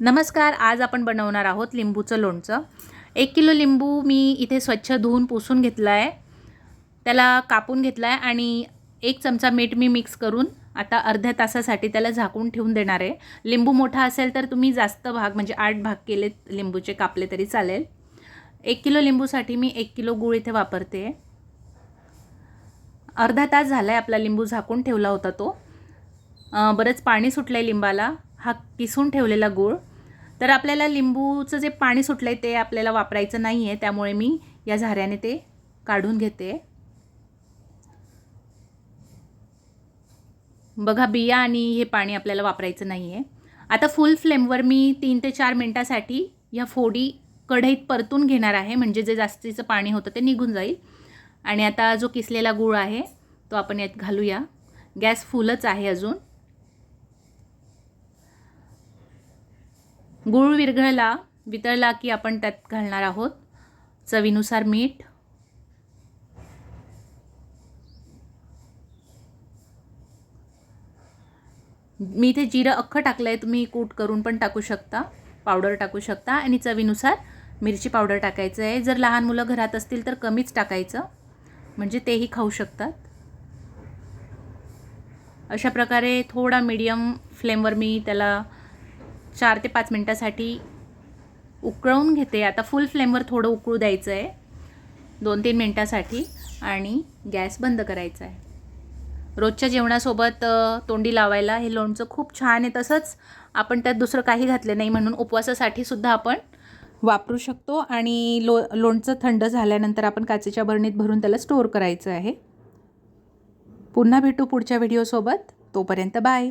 नमस्कार आज आपण बनवणार आहोत लिंबूचं लोणचं. एक किलो लिंबू मी इथे स्वच्छ धुवून पुसून घेतला आहे त्याला कापून घेतला आहे आणि एक चमचा मीठ मी मिक्स करून आता अर्ध्या तासासाठी त्याला झाकून ठेवून देणार आहे. लिंबू मोठा असेल तर तुम्ही जास्त भाग म्हणजे आठ भाग केले लिंबूचे कापले तरी चालेल. एक किलो लिंबूसाठी मी एक किलो गूळ इथे वापरते. अर्धा तास झाला आहे आपला लिंबू झाकून ठेवला होता तो. बरंच पाणी सुटलं आहे लिंबाला. हा किसून ठेवलेला गूळ. तर आपल्याला लिंबूचं जे पाणी सुटलं आहे ते आपल्याला वापरायचं नाही आहे त्यामुळे मी या झाऱ्याने ते काढून घेते. बघा बिया आणि हे पाणी आपल्याला वापरायचं नाही आहे आता फुल फ्लेमवर मी तीन ते चार मिनटासाठी ह्या फोडी कढईत परतून घेणार आहे म्हणजे जे जास्तीचं पाणी होतं ते निघून जाईल. आणि आता जो किसलेला गूळ आहे तो आपण यात घालूया. गॅस फुलच आहे अजून. गूळ विरघळला वितळला की आपण त्यात घालणार आहोत. चवीनुसार मीठ. मी इथे जिरं अख्खं टाकलं आहे तुम्ही कूट करून पण टाकू शकता. पावडर टाकू शकता आणि चवीनुसार मिरची पावडर टाकायचं आहे. जर लहान मुलं घरात असतील तर कमीच टाकायचं. म्हणजे तेही खाऊ शकतात. अशा प्रकारे थोडा मीडियम फ्लेमवर मी त्याला चार ते पाच मिनटासाठी उकळवून घेते. आता फुल फ्लेमवर थोडं उकळू द्यायचं आहे दोन तीन मिनटासाठी. आणि गॅस बंद करायचा आहे रोजच्या जेवणासोबत तोंडी लावायला हे लोणचं खूप छान आहे. तसंच आपण त्यात दुसरं काही घातलं नाही म्हणून उपवासासाठी सुद्धा आपण वापरू शकतो. आणि लो लोणचं थंड झाल्यानंतर आपण काचेच्या बरणीत भरून त्याला स्टोअर करायचं आहे. पुन्हा भेटू पुढच्या व्हिडिओसोबत तोपर्यंत बाय